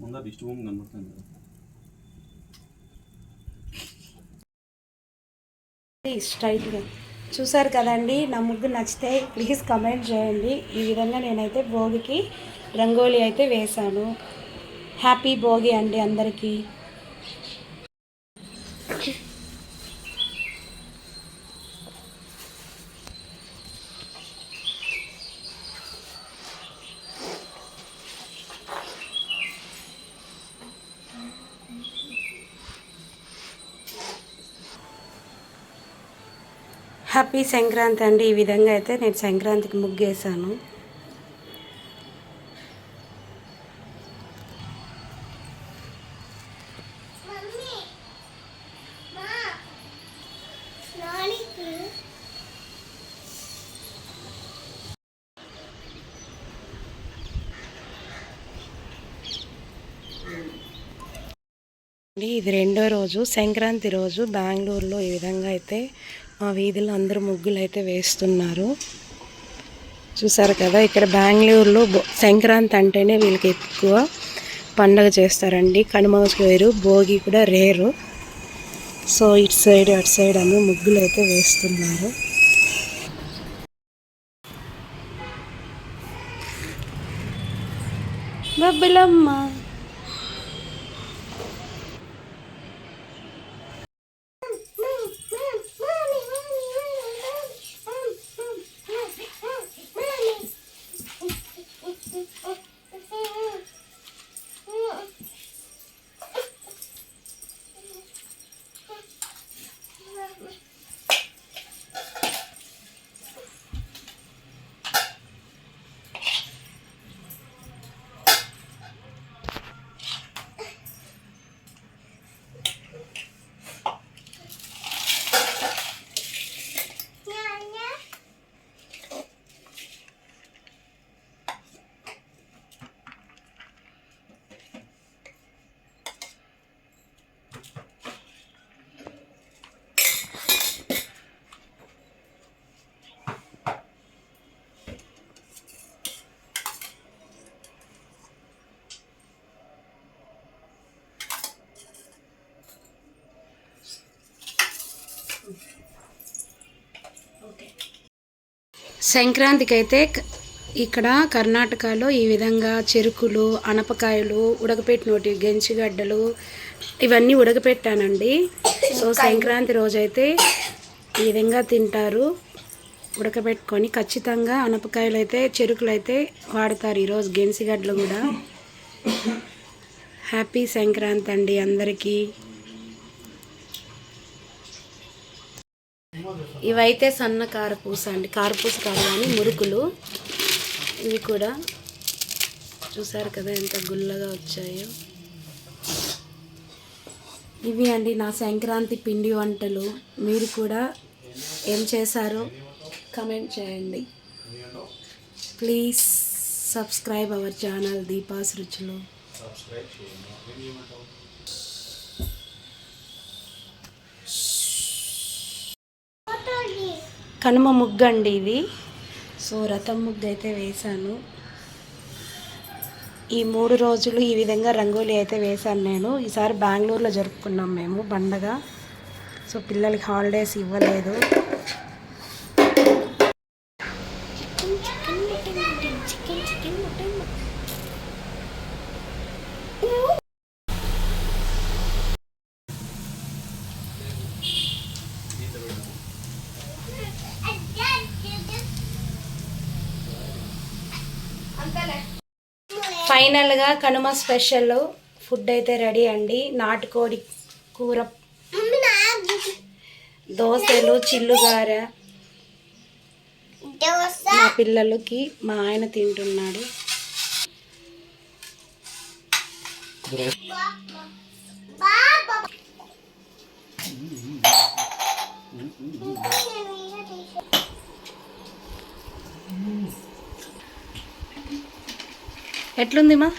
ముందా దిష్టి బొమ్మ కనబడుతుంది కదా. స్ట్రైట్గా. చూసారు కదండి నా ముగ్గు నచ్చితే ప్లీజ్ కమెంట్ చేయండి. ఈ విధంగా నేనైతే భోగికి రంగోలీ అయితే వేశాను. హ్యాపీ భోగి అండి అందరికీ. హ్యాపీ సంక్రాంతి అండి. ఈ విధంగా అయితే నేను సంక్రాంతికి ముగ్గేసాను అండి, ఇది రెండో రోజు. సంక్రాంతి రోజు బెంగళూరులో ఈ విధంగా అయితే మా వీధిలో అందరూ ముగ్గులు అయితే వేస్తున్నారు. చూసారు కదా ఇక్కడ బెంగళూరులో సంక్రాంతి అంటేనే వీళ్ళకి ఎక్కువ పండగ చేస్తారండి. కనుమ వేరు భోగి కూడా రేరు. సో ఇటు సైడ్ అటు సైడ్ అన్ని ముగ్గులు అయితే వేస్తున్నారు. బబ్బులమ్మ. సంక్రాంతికి అయితే ఇక్కడ కర్ణాటకలో ఈ విధంగా చెరుకులు అనపకాయలు ఉడకపెట్టినోటి గెంచిగడ్డలు ఇవన్నీ ఉడకపెట్టానండి. సో సంక్రాంతి రోజైతే ఈ విధంగా తింటారు. ఉడకబెట్టుకొని ఖచ్చితంగా అనపకాయలు అయితే చెరుకులు అయితే వాడతారు ఈరోజు గెంసిగడ్డలు కూడా. హ్యాపీ సంక్రాంతి అండి అందరికీ. ఇవైతే సన్న కారపూస అండి. కారపూస కాదు కానీ మురుకులు. ఇవి కూడా. చూసారు కదా ఎంత గుల్లగా వచ్చాయో. ఇవి అండి నా సంక్రాంతి పిండి వంటలు. మీరు కూడా ఏం చేశారో కమెంట్ చేయండి. Please subscribe our channel Deepa's రుచులు. కనుమ ముగ్గు అండి ఇది. సో రథం ముగ్గు అయితే వేశాను. ఈ మూడు రోజులు ఈ విధంగా రంగోలీ అయితే వేశాను నేను. ఈసారి బెంగళూరులో జరుపుకున్నాం మేము పండగ. సో పిల్లలకి హాలిడేస్ ఇవ్వలేదు. ఫైనల్గా కనుమ స్పెషల్ ఫుడ్ అయితే రెడీ అండి. నాటుకోడి కూర దోశలు చిల్లుగార. మా పిల్లలకి మా ఆయన తింటున్నాడు. ఎట్లుంది మా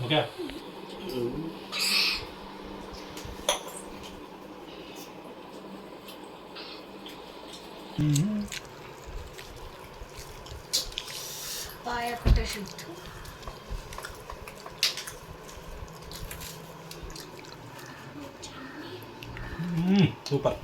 ఓకే పాయ ఫోటోషూట్ సూపర్